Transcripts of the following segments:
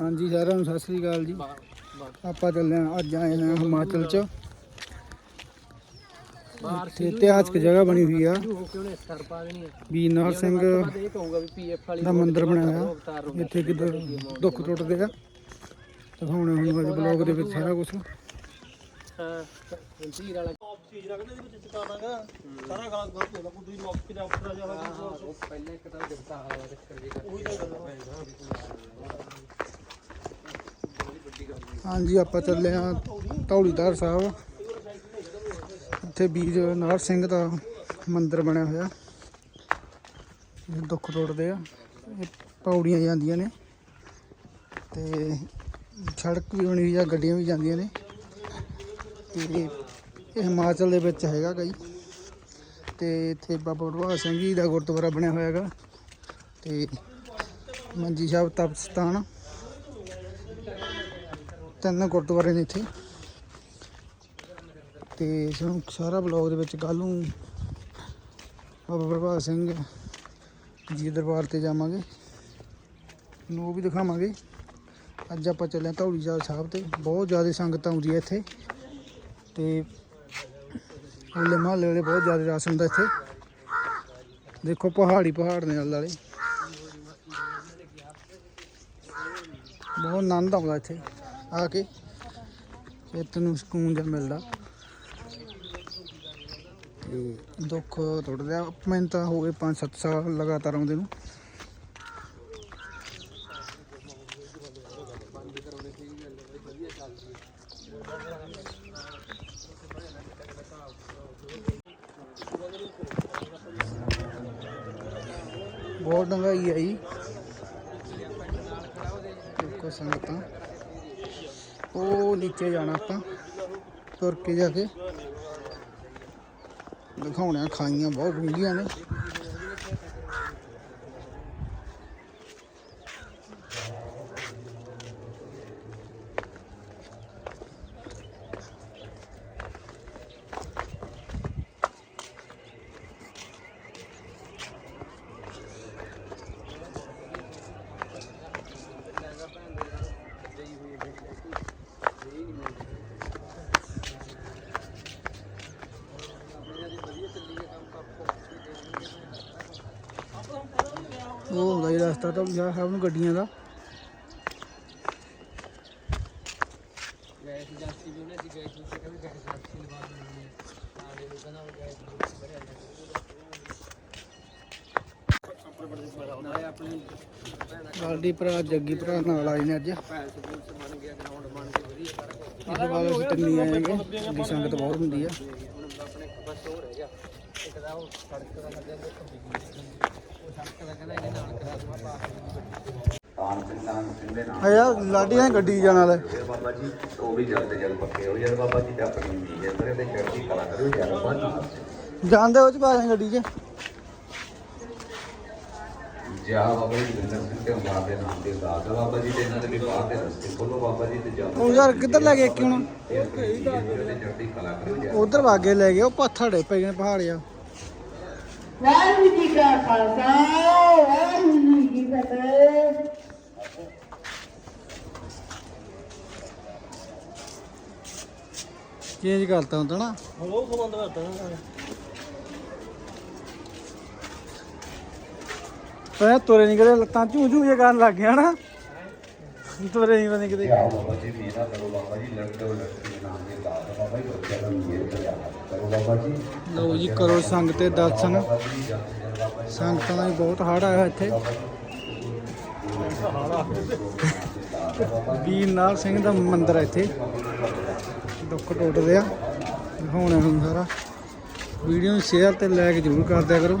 ਹਾਂਜੀ, ਸਾਰਿਆਂ ਨੂੰ ਸਤਿ ਸ੍ਰੀ ਅਕਾਲ ਜੀ। ਆਪਾਂ ਚੱਲੇ ਹਾਂ, ਅੱਜ ਆਏ ਹਾਂ ਹਿਮਾਚਲ ਚ। ਇੱਥੇ ਇਤਿਹਾਸਕ ਜਗ੍ਹਾ ਬਣੀ ਹੋਈ ਆ। ਵੀਰ ਨਾਰ ਸਿੰਘ ਦਾ ਮੰਦਿਰ ਬਣਾਇਆ। ਹੋਇਆ ਇੱਥੇ ਕਿੱਧਰ ਦੁੱਖ ਟੁੱਟਦੇ ਆ। ਦਿਖਾਉਣੇ ਹੁਣ ਅੱਜ ਬਲੌਗ ਦੇ ਵਿੱਚ ਸਾਰਾ ਕੁਝ ਹਾਂਜੀ, ਆਪਾਂ ਚੱਲੇ ਹਾਂ ਧੌਲੀਧਾਰ ਸਾਹਿਬ। ਇੱਥੇ ਵੀਰ ਨਾਰ ਸਿੰਘ ਦਾ ਮੰਦਿਰ ਬਣਿਆ ਹੋਇਆ। ਇਹ ਦੁੱਖ ਤੋੜਦੇ ਆ। ਇਹ ਪੌੜੀਆਂ ਜਾਂਦੀਆਂ ਨੇ। ਤੇ ਸੜਕ ਵੀ ਬਣੀ ਹੋਈ ਆ, ਗੱਡੀਆਂ ਵੀ ਜਾਂਦੀਆਂ ਨੇ। ਤੇ ਇਹ ਹਿਮਾਚਲ ਦੇ ਵਿੱਚ ਹੈਗਾ ਕਈ ਤੇ ਇੱਥੇ ਬਾਬਾ ਬੜਵਾ ਸਿੰਘ ਜੀ ਦਾ ਗੁਰਦੁਆਰਾ ਬਣਿਆ ਹੋਇਆ ਹੈਗਾ। ਤੇ ਮੰਜੀ ਸਾਹਿਬ ਤਪਤ ਸਥਾਨ। ਤਿੰਨ ਗੁਰਦੁਆਰੇ ਨੇ ਇੱਥੇ। ਤੇ ਸਾਨੂੰ ਸਾਰਾ ਬਲੌਗ ਦੇ ਵਿੱਚ ਕੱਲ ਨੂੰ ਬਾਬਾ ਪ੍ਰਭਾਤ ਸਿੰਘ ਜੀ ਦੇ ਦਰਬਾਰ ਤੇ ਜਾਵਾਂਗੇ। ਨੂੰ ਉਹ ਵੀ ਦਿਖਾਵਾਂਗੇ। ਅੱਜ ਆਪਾਂ ਚੱਲੇ ਹਾਂ ਧੌਲੀ ਸਾਹਿਬ ਸਾਹਿਬ ਤੇ। ਬਹੁਤ ਜ਼ਿਆਦਾ ਸੰਗਤ ਆਉਂਦੀ ਹੈ ਇੱਥੇ। ਤੇ ਹੋਲੇ ਮਹੱਲੇ ਵਾਲੇ ਬਹੁਤ ਜ਼ਿਆਦਾ ਰਸ ਹੁੰਦਾ ਇੱਥੇ। ਦੇਖੋ ਪਹਾੜੀ ਪਹਾੜ ਨੇ ਨਾਲ ਵਾਲੇ। ਬਹੁਤ ਆਨੰਦ ਆਉਂਦਾ ਇੱਥੇ। ਆ ਕੇ ਚਿੱਤ ਨੂੰ ਸਕੂਨ ਜਿਹਾ ਮਿਲਦਾ। ਤੇ ਦੁੱਖ ਟੁੱਟਦਾ ਮੈਨੂੰ ਤਾਂ ਹੋ ਗਏ 5-7 ਸਾਲ ਲਗਾਤਾਰ ਆਉਂਦੇ ਨੂੰ। ਬਹੁਤ ਡੰਗਾਈ ਆਈ। ਦੇਖੋ ਸੰਗਤਾਂ। ਉਹ ਨੀਚੇ ਜਾਣਾ ਆਪਾਂ ਤੁਰ ਕੇ ਜਾ ਕੇ ਦਿਖਾਉਣਿਆ ਖਾਈਆਂ ਬਹੁਤ ਡੂੰਘੀਆਂ ਨੇ ਉਹ ਹੁੰਦਾ ਜੀ ਰਸਤਾ ਤਾਂ ਵਿਆਹ ਸਾਹਿਬ ਨੂੰ ਗੱਡੀਆਂ ਦਾ। ਗਾਲਡੀ ਭਰਾ, ਜੱਗੀ ਭਰਾ ਨਾਲ ਆਏ ਨੇ ਅੱਜ। ਇਹਦੇ ਬਾਅਦ ਅਸੀਂ ਤਿੰਨੀ ਆਏਗੇ ਦੀ ਸੰਗਤ ਬਹੁਤ ਹੁੰਦੀ ਆ। ਤਾਨ ਸਿੰਘ ਤਾਨ ਸਿੰਘ ਦੇ ਨਾਮ ਆਇਆ ਲਾਡੀਆਂ ਗੱਡੀ ਜਾਣ ਵਾਲਾ। ਬਾਬਾ ਜੀ ਉਹ ਵੀ ਜਲਦ ਜਲਦ ਪੱਕੇ ਹੋ ਯਾਰ ਬਾਬਾ ਜੀ ਤੇ ਆਪਣੀ ਉਮੀਦ ਹੈ ਤੇ ਚੜ੍ਹਦੀ ਕਲਾ ਕਰੋ ਯਾਰ ਬਾਬਾ ਜੀ। ਜਾਂਦੇ ਉਹ ਚ ਪਾ ਜਾਣ ਗੱਡੀ 'ਚ? ਜਾ ਬਾਬਾ ਜੀ ਜਿੰਦਰ ਸਿੰਘ ਤੇ ਦੇ ਨਾਮ ਤੇ ਦਾਸ ਬਾਬਾ ਜੀ ਤੇ ਇਹਨਾਂ ਦੇ ਵੀ ਬਾਹਰ ਦੇ ਰਸਤੇ ਖੋਲੋ ਬਾਬਾ ਜੀ ਤੇ ਜਾ। ਉਹ ਯਾਰ ਕਿੱਧਰ ਲੈ ਗਏ ਕਿ ਹੁਣ? ਤੇ ਚੜ੍ਹਦੀ ਕਲਾ ਕਰੋ ਯਾਰ। ਉਧਰ ਵਾਗੇ ਲੈ ਗਏ ਉਹ ਪੱਥੜੇ ਪੈ ਗਏ ਨੇ ਪਹਾੜ ਆ ਵਾਹਿਗੁਰੂ ਜੀ ਕਾ ਖਾਲਸਾ ਵਾਹਿਗੁਰੂ ਜੀ ਕੀ ਫਤਿਹ। ਚੇਂਜ ਕਰਤਾ ਹੁੰਦਾ ਨਾ। ਪੈ ਤੁਰੇ ਨਹੀਂ ਕਦੇ ਲੱਤਾਂ ਝੂ ਝੂ ਜੇ ਕਰਨ ਲੱਗ ਗਿਆ ਨਾ। ਤੁਰੇ ਨਹੀਂ ਬਣੇ ਕਿਤੇ। ਆਓ ਬਾਬਾ ਜੀ ਵੀ ਨਾ ਕਰੋ ਬਾਬਾ ਜੀ ਲੜਕੋ ਲੜਕੀ ਦੇ ਨਾਮ ਤੇ ਦਾਸ ਹੈ ਬਾਬਾ ਜੀ ਬੱਚਿਆਂ ਦਾ ਮੇਰ ਕਰਿਆ ਕਰੋ ਬਾਬਾ ਜੀ। ਲਓ ਜੀ ਕਰੋ ਸੰਗ ਤੇ ਦਰਸ਼ਨ। ਸੰਗਤਾਂ ਦਾ ਵੀ ਬਹੁਤ ਹੜ ਆਇਆ ਇੱਥੇ। ਵੀਰ ਨਾਰ ਸਿੰਘ ਦਾ ਮੰਦਿਰ ਹੈ ਇੱਥੇ। ਦੁੱਖ ਟੁੱਟਦੇ ਆ। ਦਿਖਾਉਣਾ ਹੁਣ ਸਾਰਾ। ਵੀਡੀਓ ਨੂੰ ਸ਼ੇਅਰ ਤੇ ਲਾਈਕ ਜ਼ਰੂਰ ਕਰ ਦਿਆ ਕਰੋ।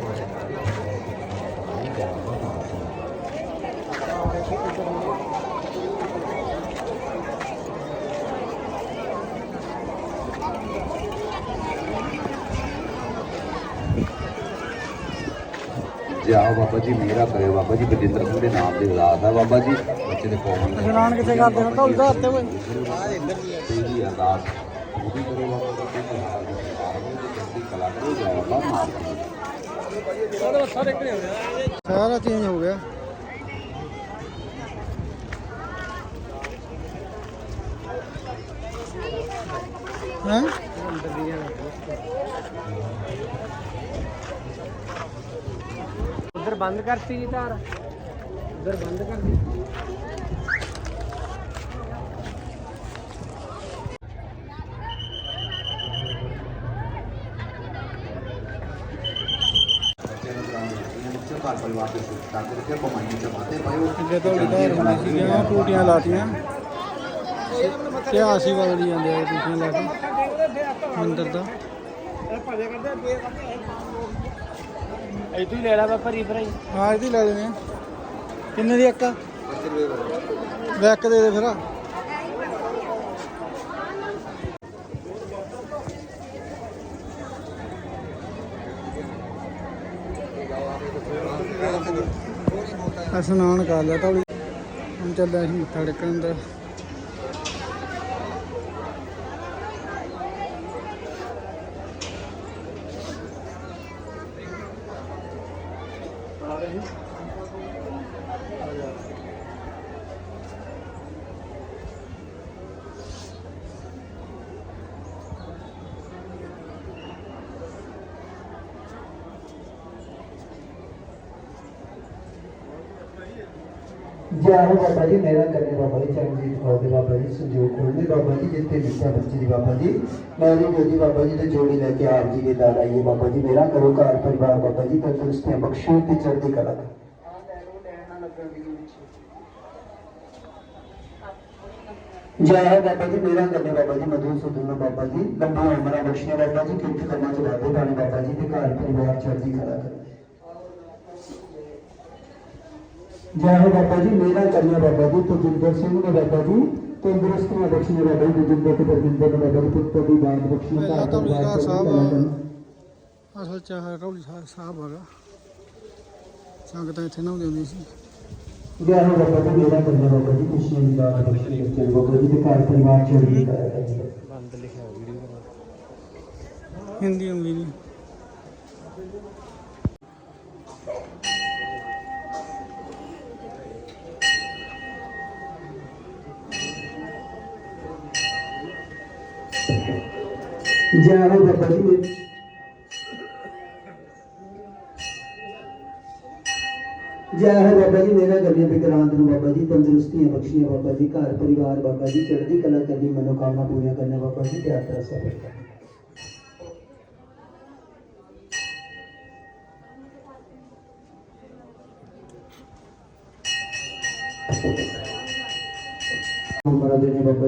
ਜਾਓ ਬਾਬਾ ਜੀ ਮੇਰਾ ਕਰਿਓ ਬਾਬਾ ਜੀ ਬਜਿੰਦਰ ਸਿੰਘ ਦੇ ਨਾਮ ਦੇ ਅਰਦਾਸ ਹੈ ਬਾਬਾ ਜੀ। ਬੱਚੇ ਦੇ ਕੋਲ ਇਸ਼ਨਾਨ ਕਿੱਥੇ ਕਰਦੇ ਹੋ ਢੋਲ ਦਾ ਹੱਥੇ ਅਰਦਾਸ ਪੂਰੀ ਕਰੋ ਬਾਬਾ ਜੀ ਚੰਗੀ ਕਲਾ ਕਰੋ ਜਾਓ ਬਾਬਾ ਮਾਰ ਸਾਰਾ ਚੇਂਜ ਹੋ ਗਿਆ। ਹੈਂ? ਬੰਦ ਕਰਤੀ ਜੀ ਧਾਰ। ਉਧਰ ਬੰਦ ਕਰਤੀ ਬੱਚੇ ਘਰ ਪਰਿਵਾਰ ਦੇ ਸੁੱਖ ਸ਼ਾਂਤੀ ਰੱਖੇ ਕਮਾਈਆਂ ਚਮਾਤੇ ਪਾਇਓ ਕਿੱਲੇ ਢੋਲੀ ਧਾਰ ਹੋਣੀ ਸੀਗੀਆਂ ਟੂਟੀਆਂ ਲਾਤੀਆਂ। ਇਤਿਹਾਸ ਹੀ ਬਦਲੀ ਜਾਂਦੇ ਆ ਟੂਟੀਆਂ ਲਾ ਕੇ? ਮੰਦਰ ਦਾ। ਇਦੋਂ ਹੀ ਲੈ ਲਾ ਭਰੀ ਭਰਾਈ। ਹਾਂ ਇਹਦੀ ਲੈ ਲੈਣੇ ਕਿੰਨੇ ਦੀ ਇੱਕ ਵੈਕ ਦੇ ਦੇ ਫਿਰ। ਇਸ਼ਨਾਨ ਕਰ ਲਿਆ ਢੋਲੀ ਹੁਣ ਚੱਲਿਆ ਸੀ ਮੱਥਾ ਟੇਕਣ ਅੰਦਰ ਜੈ ਹੋ ਬਾਬਾ ਜੀ ਮੇਰਾ ਕਰਨੇ ਬਾਬਾ ਜੀ ਚਰਨਜੀਤ ਕੌਰ ਦੇ ਬਾਬਾ ਜੀ ਸੰਜੋਗ ਖੋਲਦੇ ਬਾਬਾ ਜੀ ਜਿੱਤੇ ਲਿਖਿਆ ਬੱਚੇ ਦੀ ਬਾਬਾ ਜੀ ਮੇਰੀ ਜੋਦੀ ਬਾਬਾ ਜੀ ਤੇ ਜੋੜੀ ਲੈ ਕੇ ਆਪ ਜੀ ਦੇ ਦਾਲ ਆਈਏ ਬਾਬਾ ਜੀ ਮੇਰਾ ਕਰੋ ਘਰ ਪਰਿਵਾਰ ਬਾਬਾ ਜੀ ਤੰਦਰੁਸਤੀਆਂ ਬਖਸ਼ੋ ਤੇ ਚੜ੍ਹਦੀ ਕਲਾ ਕਰੋ। ਜੈ ਹੋ ਬਾਬਾ ਜੀ ਮੇਰਾ ਕਰਨੇ ਬਾਬਾ ਜੀ ਮਧੂ ਸੁਦਨ ਬਾਬਾ ਜੀ ਲੰਬਾ ਉਮਰਾਂ ਬਖਸ਼ੀਆਂ ਬਾਬਾ ਜੀ ਕਿਰਤ ਕਰਮਾਂ ਚ ਵਾਧੇ ਪਾਣੇ ਬਾਬਾ ਜੀ ਤੇ ਘਰ ਪਰਿਵਾਰ ਚੜ੍ਹਦੀ ਕਲਾ ਕਰੋ ਜੈ ਹੋ ਬਾਬਾ ਜੀ ਮੇਰਾ ਕਰਨਾ ਬਾਬਾ ਜੀ ਤਜਿੰਦਰ ਸਿੰਘ ਨੇ ਬਾਬਾ ਜੀ ਤੰਦਰੁਸਤੀਆਂ ਬਖਸ਼ੀਆਂ ਬਾਬਾ ਜੀ ਜਿੰਦੇ ਤੇ ਪਰਜਿੰਦਰ ਨੇ ਬਾਬਾ ਜੀ ਪੁੱਤਰ ਦੀ ਬਖਸ਼ੀਆਂ ਪਹਿਲਾਂ ਘਰ ਤਾਂ ਪਰਿਵਾਰ ਲੀਲਾ ਚੜ੍ਹਦੀ ਸਾਹਿਬ। ਅਸਲ ਚ ਆਹ ਰੌਲੀ ਸਾਹਿਬ ਸਾਹਿਬ ਹੈਗਾ ਸੰਗਤਾਂ ਇੱਥੇ ਨਹਾਉਂਦੀ ਹੁੰਦੀ ਸੀ। ਜੈ ਹੋ ਬਾਬਾ ਜੀ ਮੇਰਾ ਕਰਨਾ ਬਾਬਾ ਜੀ ਖੁਸ਼ੀਆਂ ਦੀ ਦਾਤ ਬਖਸ਼ੀਆਂ ਬੱਚੇ ਨੂੰ ਬਾਬਾ ਜੀ ਦੇ ਘਰ ਪਰਿਵਾਰ ਕਰੋ। ਬੰਦ ਲਿਖਿਆ ਵੀਡੀਓ ਹਿੰਦੀ ਆਉਂਦੀ ਨਹੀਂ ਜੈ ਹੋ ਬਾਬਾ ਜੀ ਮੇ- ਜੈ ਹੋ ਬਾਬਾ ਜੀ ਮੇਰਾ ਗੱਲੇ ਬਿਕਰਾਂਤ ਨੂੰ ਬਾਬਾ ਜੀ ਤੰਦਰੁਸਤੀਆਂ ਬਖਸ਼ੀਆਂ ਬਾਬਾ ਜੀ ਘਰ ਪਰਿਵਾਰ ਬਾਬਾ ਜੀ ਚੜ੍ਹਦੀ ਕਲਾ ਕਰਨੀ ਮਨੋਕਾਮਨਾ ਪੂਰੀਆਂ ਕਰਨਾ ਬਾਬਾ ਜੀ ਤੇ ਯਾਤਰਾ ਸਫਲ ਕਰਨੀ ਉਮਰਾਂ ਦੇ ਨੇ ਬਾਬਾ